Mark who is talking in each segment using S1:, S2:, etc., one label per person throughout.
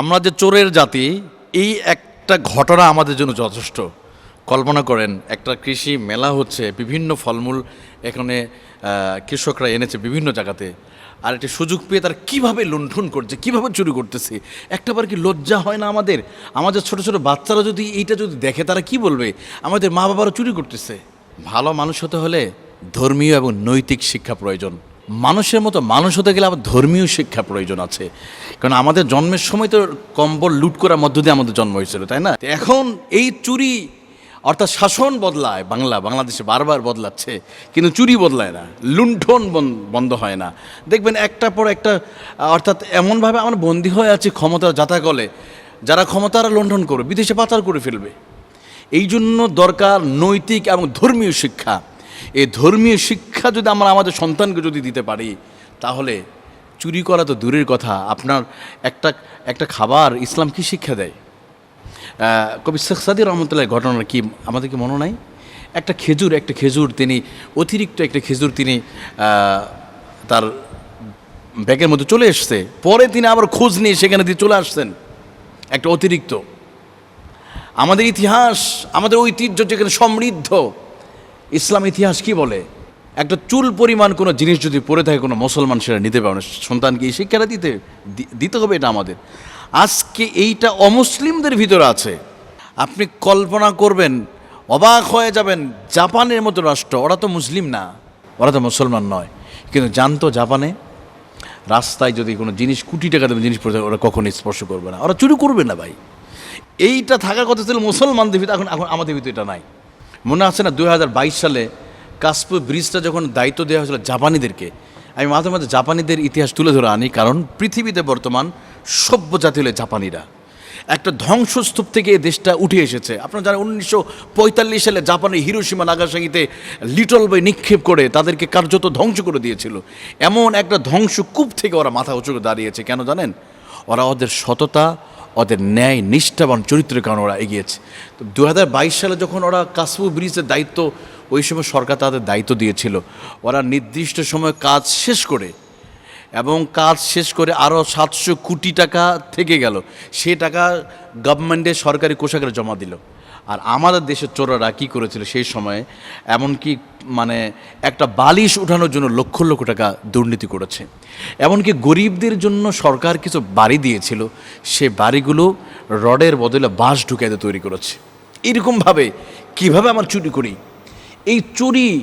S1: আমরা যে চোরের জাতি, এই একটা ঘটনা আমাদের জন্য যথেষ্ট। কল্পনা করেন, একটা কৃষি মেলা হচ্ছে, বিভিন্ন ফলমূল এখানে কৃষকরা এনেছে বিভিন্ন জায়গাতে। আর একটি সুযোগ পেয়ে তারা কীভাবে লুণ্ঠন করছে, কীভাবে চুরি করতেছে? একটাবার কি লজ্জা হয় না আমাদের? আমাদের ছোট ছোট বাচ্চারা যদি এইটা যদি দেখে, তারা কি বলবে? আমাদের মা বাবারা চুরি করতেছে। ভালো মানুষ হতে হলে ধর্মীয় এবং নৈতিক শিক্ষা প্রয়োজন। মানুষের মতো মানুষ হতে গেলে আবার ধর্মীয় শিক্ষা প্রয়োজন আছে। কারণ আমাদের জন্মের সময় তো কম্বল লুট করার মধ্য দিয়ে আমাদের জন্ম হয়েছিল, তাই না? এখন এই চুরি, অর্থাৎ শাসন বদলায় বাংলা, বাংলাদেশে বারবার বদলাচ্ছে, কিন্তু চুরি বদলায় না, লুণ্ঠন বন- বন্ধ হয় না। দেখবেন একটা পর একটা, অর্থাৎ এমনভাবে আমরা বন্দী হয়ে আছি ক্ষমতার জাতাকলে যারা ক্ষমতারা লুণ্ঠন করবে, বিদেশে পাচার করে ফেলবে। এই জন্য দরকার নৈতিক এবং ধর্মীয় শিক্ষা। এই ধর্মীয় শিক্ষা যদি আমরা আমাদের সন্তানকে যদি দিতে পারি, তাহলে চুরি করা তো দূরের কথা। আপনার একটা একটা খাবার ইসলাম কি শিক্ষা দেয়? কবি শেখ সাদি রহমতুল্লাহ ঘটনা কি, আমাদের কি মনে নাই? একটা খেজুর একটা খেজুর তিনি, অতিরিক্ত একটা খেজুর তিনি তার ব্যাগের মধ্যে চলে এসছে। পরে তিনি আবার খোঁজ নিয়ে সেখানে দিয়ে চলে আসছেন, একটা অতিরিক্ত। আমাদের ইতিহাস, আমাদের ঐতিহ্য যেখানে সমৃদ্ধ ইসলাম ইতিহাস কি বলে? একটা চুল পরিমাণ কোনো জিনিস যদি পড়ে থাকে কোনো মুসলমান, সেটা নিতে পারে না। সন্তানকে এই শিক্ষাটা দিতে দিতে হবে এটা আমাদের। আজকে এইটা অমুসলিমদের ভিতরে আছে। আপনি কল্পনা করবেন, অবাক হয়ে যাবেন, জাপানের মতো রাষ্ট্র। ওরা তো মুসলিম না, ওরা তো মুসলমান নয়। কিন্তু জানতো জাপানে, রাস্তায় যদি কোনো জিনিস, কোটি টাকা দেবে জিনিস পড়ে ওরা কখনোই স্পর্শ করবে না। ওরা চুরি করবে না ভাই। এইটা থাকার কথা ছিল মুসলমানদের ভিতরে, এখন এখন আমাদের ভিতরে এটা নাই। মনে আছে না দু হাজার বাইশ সালে কাশপুর ব্রিজটা যখন দায়িত্ব দেওয়া হয়েছিল জাপানিদেরকে? আমি মাঝে মাঝে জাপানিদের ইতিহাস তুলে ধরে আনি, কারণ পৃথিবীতে বর্তমান সভ্য জাতি হলে জাপানিরা। একটা ধ্বংসস্তূপ থেকে এই দেশটা উঠে এসেছে। আপনারা যারা উনিশশো পঁয়তাল্লিশ সালে জাপানের হিরোসীমা নাগাসাকিতে লিটল বই নিক্ষেপ করে তাদেরকে কার্যত ধ্বংস করে দিয়েছিল, এমন একটা ধ্বংসকূপ থেকে ওরা মাথা উঁচু করে দাঁড়িয়েছে, কেন জানেন? ওরা ওদের সততা ওদের ন্যায় নিষ্ঠাবান চরিত্রের কারণে ওরা এগিয়েছে। তো দু হাজার বাইশ সালে যখন ওরা কাসবু ব্রিজের দায়িত্ব, ওই সময় সরকার তাদের দায়িত্ব দিয়েছিল। ওরা নির্দিষ্ট সময় কাজ শেষ করে এবং কাজ শেষ করে আরও সাতশো কোটি টাকা থেকে গেল। সে টাকা গভর্নমেন্টের সরকারি কোষাগারে জমা দিল। আর আমাদের দেশের চোরারা কী করেছিল সেই সময়ে? এমনকি মানে একটা বালিশ উঠানোর জন্য লক্ষ লক্ষ টাকা দুর্নীতি করেছে। এমনকি গরিবদের জন্য সরকার কিছু বাড়ি দিয়েছিল, সে বাড়িগুলো রডের বদলে বাঁশ ঢুকাইতে তৈরি করেছে। এরকমভাবে কীভাবে আমার চুরি করি? এই চুরি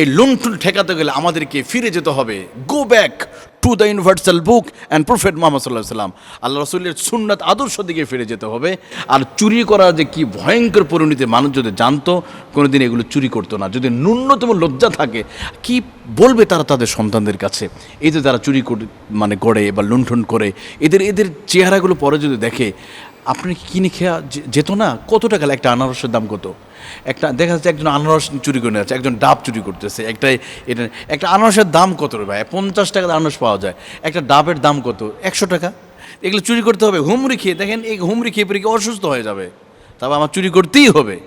S1: এই লুণ্ঠন ঠেকাতে গেলে আমাদেরকে ফিরে যেতে হবে। Go back to the universal book and prophet Mohammad সাল্লাহ সাল্লাম আল্লাহ রসুল্লের সুন্নাত আদর্শ দিকে ফিরে যেতে হবে। আর চুরি করা যে কি ভয়ঙ্কর পরিণতি মানুষ যদি জানতো, কোনোদিন এগুলো চুরি করতো না। যদি ন্যূনতম লজ্জা থাকে, কি বলবে তারা তাদের সন্তানদের কাছে? এই তারা চুরি মানে করে বা লুণ্ঠন করে, এদের এদের চেহারাগুলো পরে যদি দেখে আপনি কিনে খেয়া যেত না, কত টাকা? একটা আনারসের দাম কত? একটা, দেখা যাচ্ছে একজন আনারস চুরি করে যাচ্ছে, একজন ডাব চুরি করতেছে, একটা এটা, একটা আনারসের দাম কত রে ভাই? পঞ্চাশ টাকা আনারস পাওয়া যায়, একটা ডাবের দাম কত? একশো টাকা। এগুলো চুরি করতে হবে হুমরি খেয়ে, দেখেন এই হুমরি খেয়ে পেরে অসুস্থ হয়ে যাবে? তবে আমার চুরি করতেই হবে।